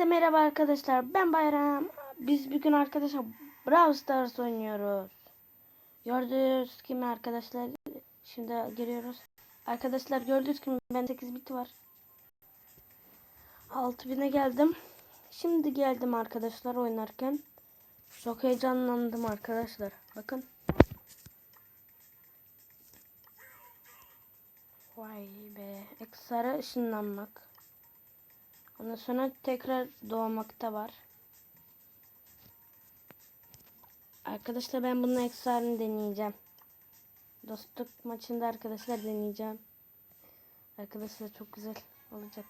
Herkese merhaba arkadaşlar. Ben Bayram. Biz bugün arkadaşlar Brawl Stars oynuyoruz. Gördüğünüz gibi arkadaşlar şimdi giriyoruz. Arkadaşlar gördüğünüz gibi ben 8 bit var. 6000'e geldim. Şimdi geldim arkadaşlar oynarken. Çok heyecanlandım arkadaşlar. Bakın. Vay be. Ekstra ışınlanmak. Ondan sonra tekrar doğmakta var. Arkadaşlar ben bunun eksarını deneyeceğim. Dostluk maçında arkadaşlar deneyeceğim. Arkadaşlar çok güzel olacak.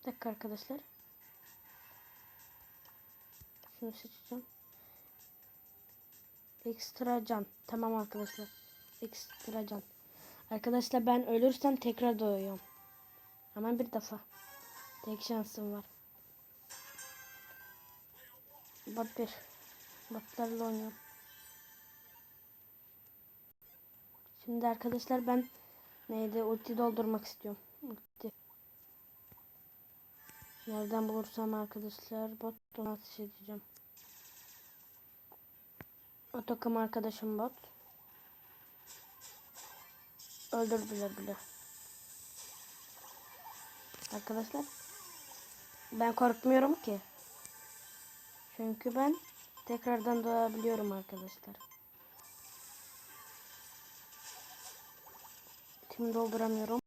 Bir dakika arkadaşlar. Şunu seçeceğim. Ekstra can. Tamam arkadaşlar. Ekstra can. Arkadaşlar ben ölürsem tekrar doğuyorum. Ama bir defa. Tek şansım var. Bot bir. Botlarla oynuyorum. Şimdi arkadaşlar ben neydi ulti doldurmak istiyorum. Ulti. Nereden bulursam arkadaşlar bot ateş edeceğim. O takım arkadaşım bot. Öldürdüler bile. Arkadaşlar. Ben korkmuyorum ki. Çünkü ben tekrardan doğabiliyorum arkadaşlar. Tim dolduramıyorum.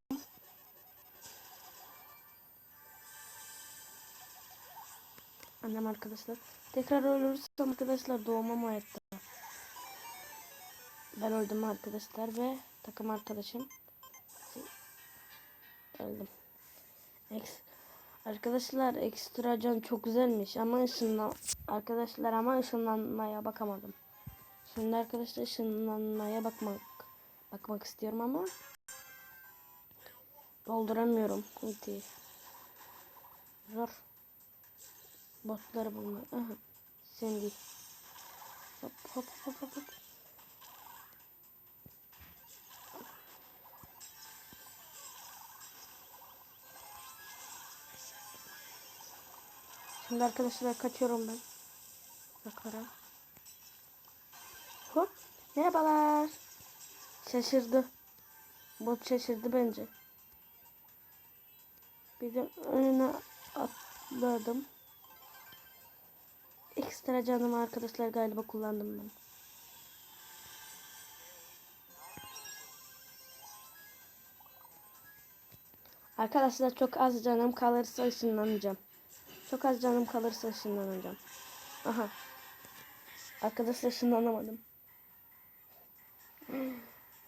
Annem arkadaşlar. Tekrar ölürsem arkadaşlar doğmam hayatta. Ben öldüm arkadaşlar ve takım arkadaşım öldüm. Arkadaşlar ekstra can çok güzelmiş ama ışınlan arkadaşlar ama ışınlanmaya bakamadım. Şimdi arkadaşlar ışınlanmaya bakmak bakmak istiyorum ama dolduramıyorum ultiyi. Zor. Botları bulmak. Aha. Şimdi. Hop hop hop hop. hop. Şimdi arkadaşlar kaçıyorum ben. Yukarı. Hop. Merhabalar. Şaşırdı. Bot şaşırdı bence. Bir de önüne atladım. Ekstra canımı arkadaşlar galiba kullandım ben. Arkadaşlar çok az canım kalırsa ışınlanacağım. Çok az canım kalırsa ışınlanacağım. Aha. Arkadaşlar ışınlanamadım.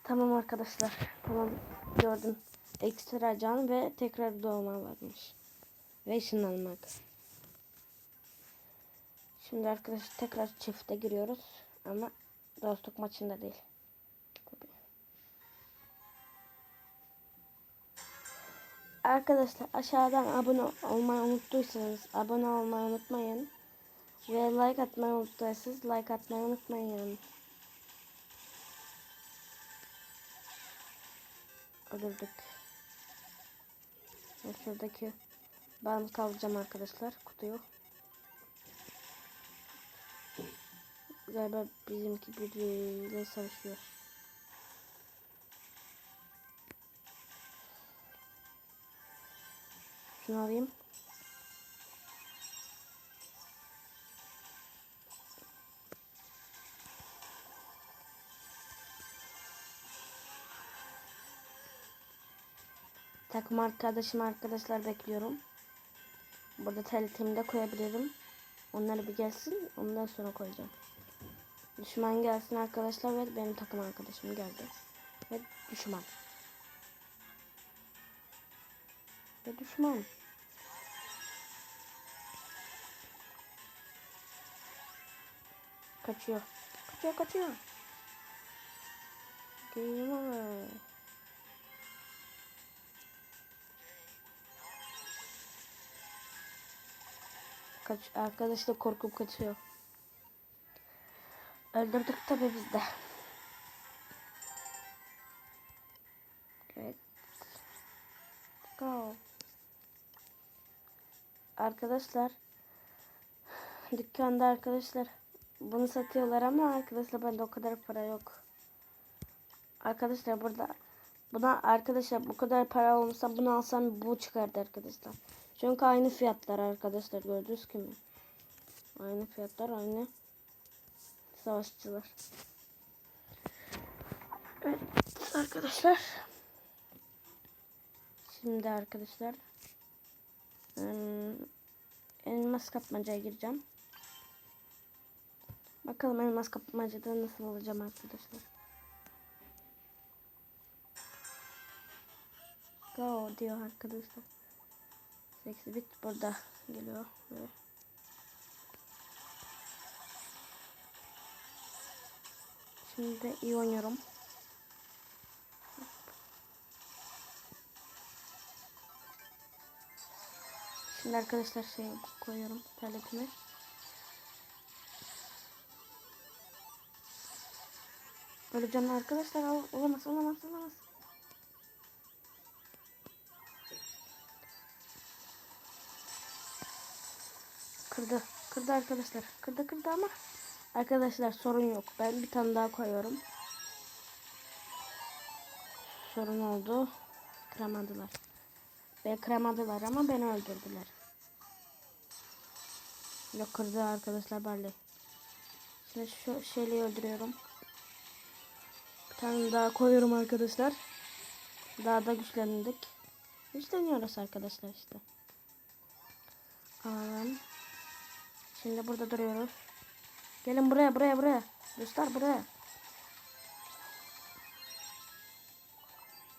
tamam arkadaşlar. Tamam gördüm. Ekstra can ve tekrar doğma varmış. Ve ışınlanmak. Şimdi arkadaşlar tekrar çifte giriyoruz. Ama dostluk maçında değil. Arkadaşlar aşağıdan abone olmayı unuttuysanız abone olmayı unutmayın. Ve like atmayı unuttuysanız like atmayı unutmayın. Öldürdük. Şuradaki ben kalacağım arkadaşlar. Kutuyu. Galiba bizimki biriyle savaşıyor. Şunu alayım. Takım arkadaşım arkadaşlar bekliyorum. Burada teletimde koyabilirim. Onlar bir gelsin. Ondan sonra koyacağım. Düşman gelsin arkadaşlar ve benim takım arkadaşım geldi. Ve düşman. Ve düşman. Kaçıyor. Kaçıyor kaçıyor. Geliyor. Kaç arkadaş da korkup kaçıyor. Öldürdük tabi biz de. Evet. Go. Arkadaşlar dükkanda arkadaşlar bunu satıyorlar ama arkadaşlar bende o kadar para yok. Arkadaşlar burada buna arkadaşlar bu kadar para olmasa bunu alsam bu çıkardı arkadaşlar. Çünkü aynı fiyatlar arkadaşlar gördünüz gibi. Aynı fiyatlar aynı savaşçılar. Evet arkadaşlar. Şimdi arkadaşlar elmas kapmacaya gireceğim. Bakalım elmas kapmacada nasıl olacağım arkadaşlar. Go diyor arkadaşlar. Seksi bit burada geliyor. Böyle. Şimdi iyi oynuyorum. Şimdi arkadaşlar şey koyuyorum tabletime. Öleceğim arkadaşlar Ol- olamaz olamaz olamaz. Kırdı. Kırdı arkadaşlar. Kırdı kırdı ama arkadaşlar sorun yok. Ben bir tane daha koyuyorum. Sorun oldu. Kıramadılar. Beni kıramadılar ama beni öldürdüler. Yok kırdı arkadaşlar Barley. Şimdi şu şeyleri öldürüyorum. Bir tane daha koyuyorum arkadaşlar. Daha da güçlendik. Güçleniyoruz arkadaşlar işte. Alalım. Şimdi burada duruyoruz. Gelin buraya buraya buraya. Dostlar buraya.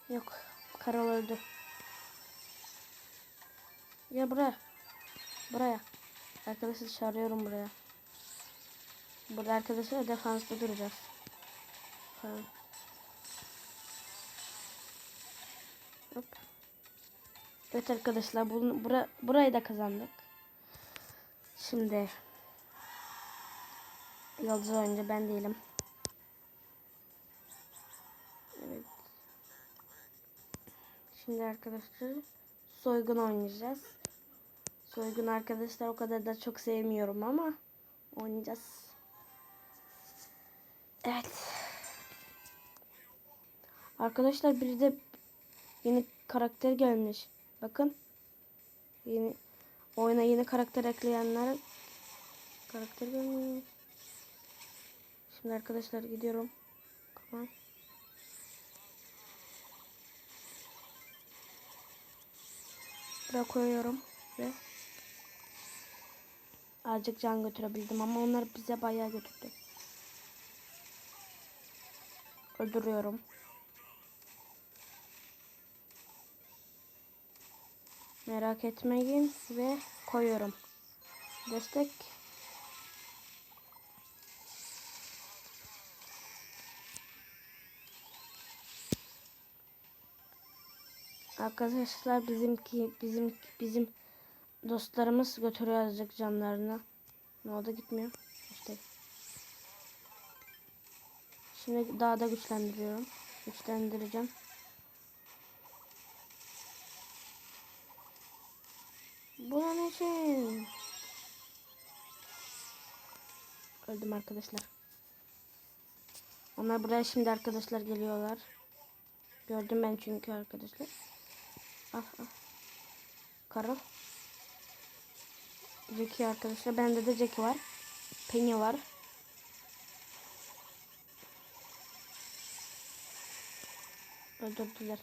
Yok. Karol öldü. Gel buraya. Buraya. Arkadaşlar çağırıyorum buraya. Burada arkadaşlar defansta duracağız. Tamam. Hop. Evet arkadaşlar bunu, bura, burayı da kazandık. Şimdi Yıldız oyuncu ben değilim. Evet. Şimdi arkadaşlar soygun oynayacağız. Soygun arkadaşlar o kadar da çok sevmiyorum ama oynayacağız. Evet. Arkadaşlar bir de yeni karakter gelmiş. Bakın. Yeni oyuna yeni karakter ekleyenler karakter gelmiş. Şimdi arkadaşlar gidiyorum. Tamam. Buraya koyuyorum ve azıcık can götürebildim ama onlar bize bayağı götürdü. Öldürüyorum. Merak etmeyin ve koyuyorum. Destek. Arkadaşlar bizimki bizim bizim dostlarımız götürüyor azıcık canlarını. Ne oldu gitmiyor. İşte. Şimdi daha da güçlendiriyorum. Güçlendireceğim. Bunun için. Öldüm arkadaşlar. Onlar buraya şimdi arkadaşlar geliyorlar. Gördüm ben çünkü arkadaşlar. Ah ah. Karıl. Jackie arkadaşlar. Bende de Jackie var. Penny var. Öldürdüler.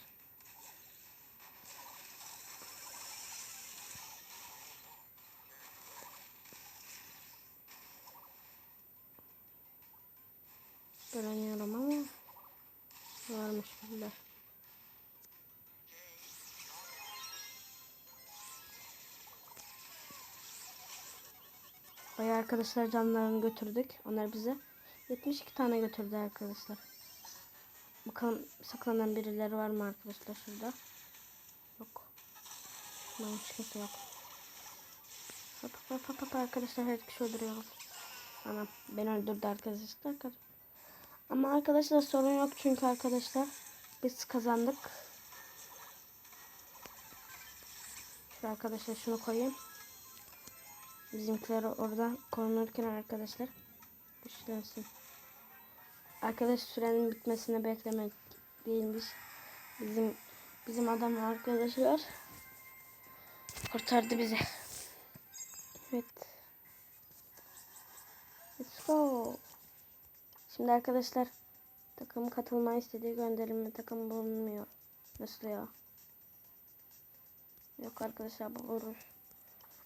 Göremiyorum ama varmış bunlar. Arkadaşlar canlarını götürdük. Onlar bize 72 tane götürdü arkadaşlar. Bakalım saklanan birileri var mı arkadaşlar şurada? Yok. Hiç kimse yok. Hop hop hop hop arkadaşlar her kişi öldürüyorum. Anam beni öldürdü arkadaşlar. Ama arkadaşlar sorun yok çünkü arkadaşlar biz kazandık. Şu arkadaşlar şunu koyayım. Bizimkiler orada korunurken arkadaşlar güçlensin. Arkadaş sürenin bitmesini beklemek değilmiş. Bizim bizim adam arkadaşlar kurtardı bizi. Evet. Let's go. Şimdi arkadaşlar takım katılma istediği gönderilme takım bulunmuyor. Nasıl ya? Yok arkadaşlar bu Rus.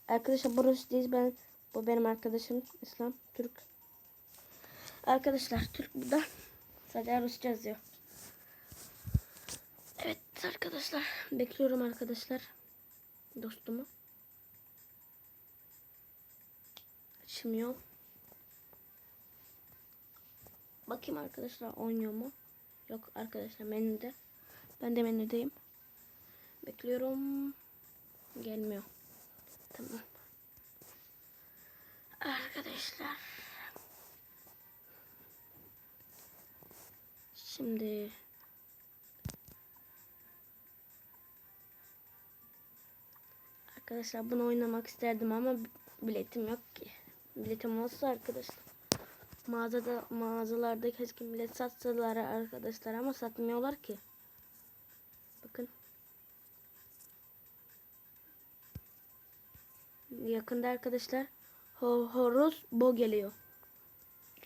Arkadaşlar bu Rus değil ben bu benim arkadaşım İslam Türk. Arkadaşlar Türk burada. Sadece Rusça yazıyor. Evet arkadaşlar bekliyorum arkadaşlar dostumu. Açmıyor. Bakayım arkadaşlar oynuyor mu? Yok arkadaşlar menüde. Ben de menüdeyim. Bekliyorum. Gelmiyor. Tamam. Arkadaşlar. Şimdi Arkadaşlar bunu oynamak isterdim ama biletim yok ki. Biletim olsa arkadaşlar. Mağazada mağazalarda keşke bilet satsalar arkadaşlar ama satmıyorlar ki. Bakın. Yakında arkadaşlar ho horoz bo geliyor.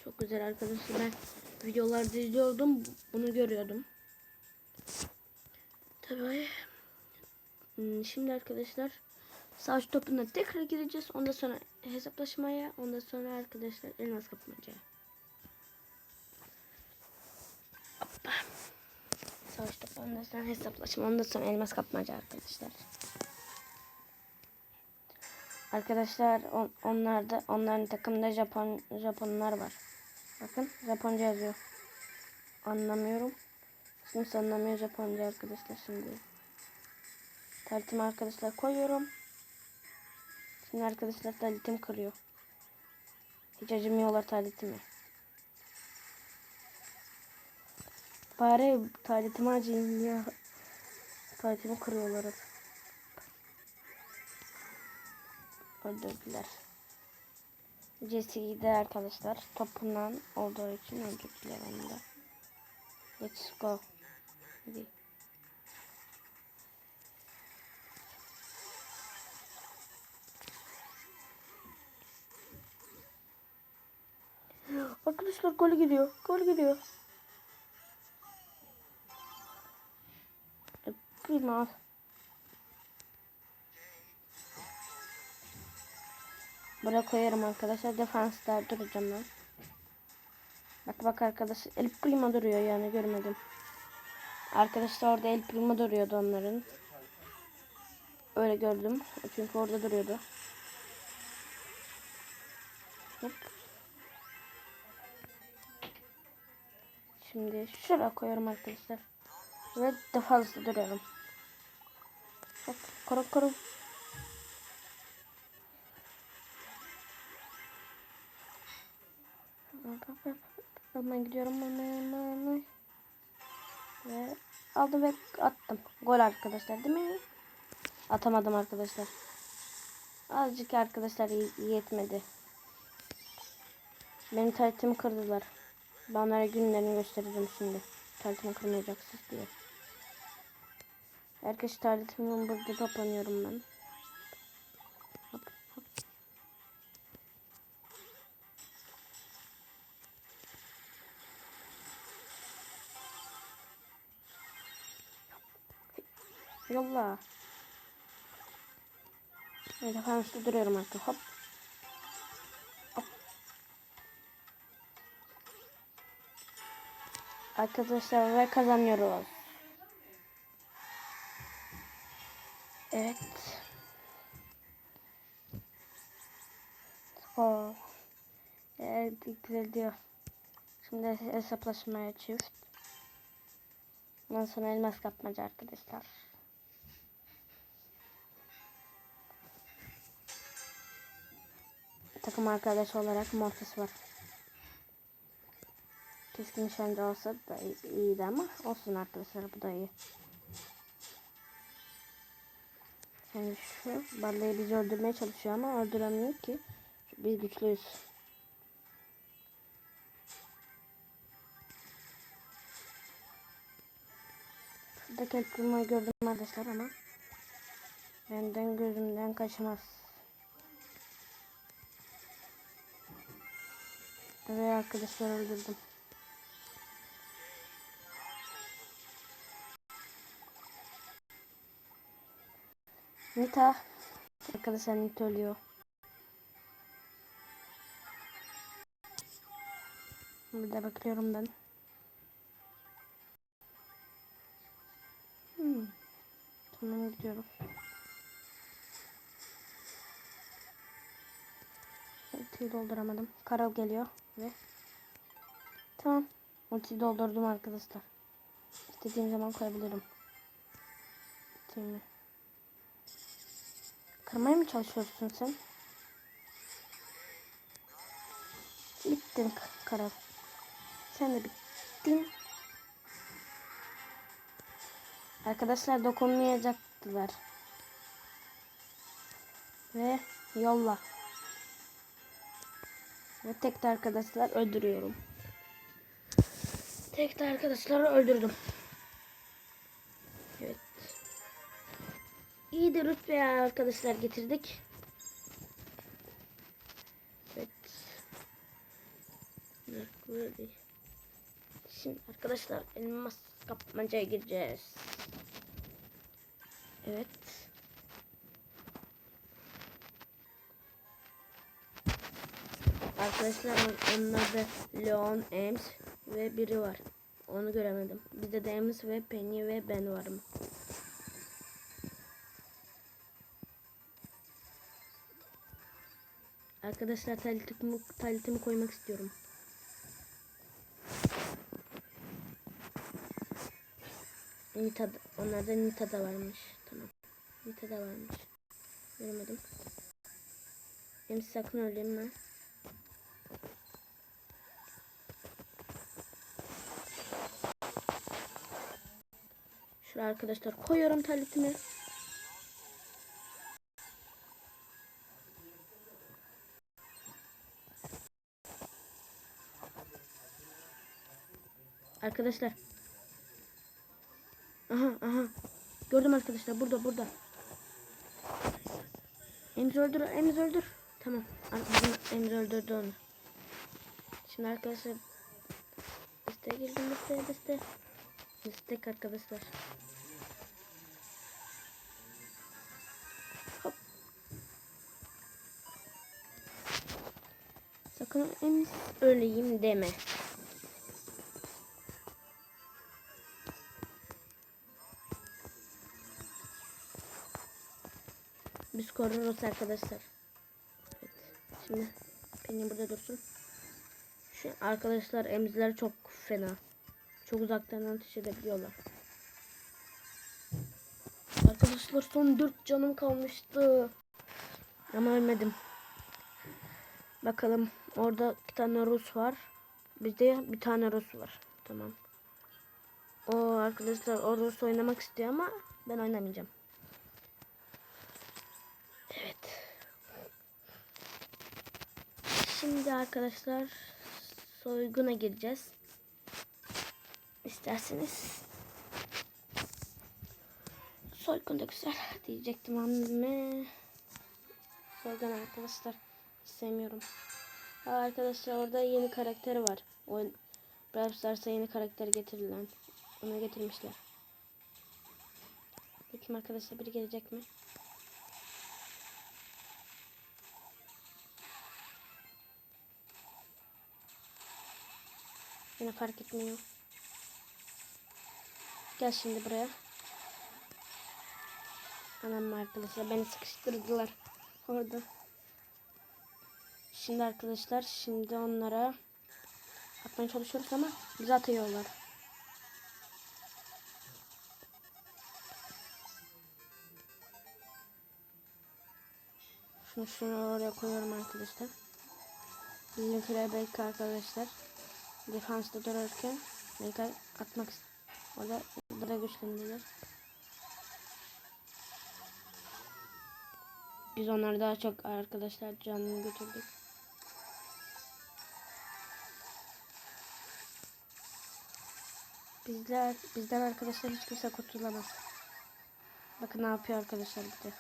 Çok güzel arkadaşlar. Ben videolarda izliyordum. Bunu görüyordum. Tabii. Hmm, Şimdi arkadaşlar savaş topuna tekrar gireceğiz. Ondan sonra hesaplaşmaya. Ondan sonra arkadaşlar elmas kapmacaya. Savaş topu ondan sonra hesaplaşma. Ondan sonra elmas kapmaca arkadaşlar. Arkadaşlar on, onlarda onların takımda Japon Japonlar var. Bakın Japonca yazıyor. Anlamıyorum. Kimse anlamıyor Japonca arkadaşlar şimdi. Taritimi arkadaşlar koyuyorum. Şimdi arkadaşlar taritim kırıyor. Hiç acımıyorlar taritimi. Bari taritimi acıyım ya. Taritimi kırıyorlar hep. Öldürdüler. Jesse'yi de arkadaşlar topundan olduğu için öldürdüler onu da. Let's go. Hadi. Arkadaşlar gol gidiyor. Gol gidiyor. Prima. Buraya koyarım arkadaşlar. Defansta duracağım ben. Bak bak arkadaşlar. El Prima duruyor yani görmedim. Arkadaşlar orada El Prima duruyordu onların. Öyle gördüm. Çünkü orada duruyordu. Hop. Şimdi şuraya koyuyorum arkadaşlar. Ve defansta duruyorum. Hop koru koru. Hemen gidiyorum. Ve aldım ve attım. Gol arkadaşlar değil mi? Atamadım arkadaşlar. Azıcık arkadaşlar yetmedi. Benim taritimi kırdılar. Ben onlara günlerini göstereceğim şimdi. Taritimi kırmayacaksınız diye. Herkes taritimi burada toplanıyorum ben. Yolla. Evet efendim işte duruyorum artık. Hop. Hop. Arkadaşlar ve kazanıyoruz. Evet. O. Evet güzel diyor. Şimdi hesaplaşmaya çift. Ondan sonra elmas kapmaca arkadaşlar. Takım arkadaşı olarak Mortis var. Keskin nişancı olsa da iyiydi ama olsun arkadaşlar bu da iyi. Yani şu Barley bizi öldürmeye çalışıyor ama öldüremiyor ki. Biz güçlüyüz. Şurada kelp gördüm arkadaşlar ama benden gözümden kaçmaz. Ve arkadaşlar öldürdüm. Nita. Arkadaşlar Nita ölüyor. Burada bakıyorum ben. Hmm. Tamam gidiyorum. Ultiyi dolduramadım. Karol geliyor ve tamam. Ultiyi doldurdum arkadaşlar. İstediğim zaman koyabilirim. Ultimi. Kırmaya mı çalışıyorsun sen? Bittin K- Karol. Sen de bittin. Arkadaşlar dokunmayacaktılar. Ve yolla. Ve tek de arkadaşlar öldürüyorum. Tek de arkadaşları öldürdüm. Evet. İyi de rütbeye arkadaşlar getirdik. Evet. Şimdi arkadaşlar elmas kapmacaya gireceğiz. Evet. Arkadaşlar on- onlarda Leon, Ems ve biri var. Onu göremedim. Bizde de Ems ve Penny ve ben varım. Arkadaşlar talitimi, talitimi koymak istiyorum. Nita, onlarda Nita da varmış. Tamam. Nita da varmış. Göremedim. Hem sakın öleyim ben. Şuraya arkadaşlar koyuyorum talitimi. Arkadaşlar. Aha aha. Gördüm arkadaşlar burada burada. Emzi öldür Emzi öldür. Tamam. Emzi öldürdü onu. Şimdi arkadaşlar. Listeye girdim listeye liste. Listek arkadaşlar. Sakın öleyim deme. Biz koruruz arkadaşlar. Evet. Şimdi Penny burada dursun. Şu arkadaşlar emziler çok fena. Çok uzaktan ateş edebiliyorlar. Arkadaşlar son 4 canım kalmıştı. Ama ölmedim. Bakalım orada iki tane Rus var. Bizde bir tane Rus var. Tamam. O arkadaşlar o Rus oynamak istiyor ama ben oynamayacağım. Evet. Şimdi arkadaşlar soyguna gireceğiz. İsterseniz. Soygun da güzel diyecektim anneme. Soygun arkadaşlar sevmiyorum. Ha, arkadaşlar orada yeni karakteri var. O Brawl yeni karakter getirilen. Onu getirmişler. Bakayım arkadaşlar biri gelecek mi? Yine fark etmiyor. Gel şimdi buraya. Anam arkadaşlar beni sıkıştırdılar orada. Şimdi arkadaşlar şimdi onlara atmaya çalışıyoruz ama bizi atıyorlar. Şunu şunu oraya koyuyorum arkadaşlar. Bizimkiler belki arkadaşlar defansta durarken belki atmak orada burada güçlendiler. Biz onları daha çok arkadaşlar canını götürdük. Bizler, bizden arkadaşlar hiç kimse kurtulamaz. Bakın ne yapıyor arkadaşlar bir de.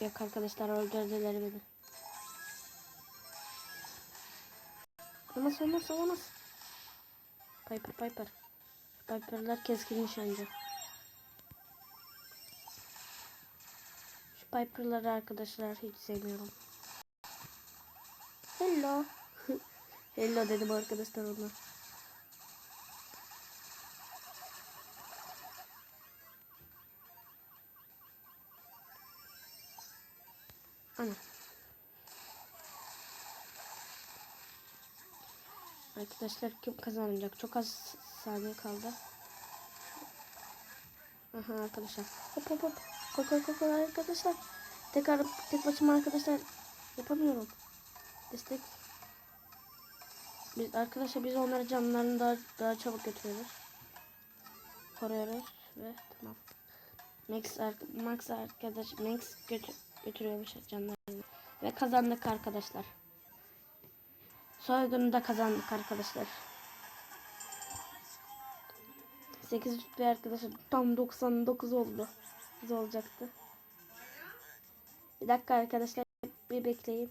Yok arkadaşlar öldürdüler beni. Olmaz olmaz olmaz. Piper Piper. Piper'lar keskin nişancı. Şu Piper'ları arkadaşlar hiç sevmiyorum. Hello. Hello dedim arkadaşlar ona. Arkadaşlar kim kazanacak? Çok az saniye kaldı. Aha arkadaşlar. Hop hop hop. Koy koy koy arkadaşlar. Tekrar tek başıma arkadaşlar yapamıyorum. Destek. Biz arkadaşlar biz onları canlarını daha daha çabuk götürüyoruz. Koruyoruz ve tamam. Max, Max arkadaş Max götü götürüyormuş canlarını. Ve kazandık arkadaşlar. Soygunu da kazandık arkadaşlar. 8 rütbe arkadaşlar tam 99 oldu. Biz olacaktı. Bir dakika arkadaşlar bir bekleyin.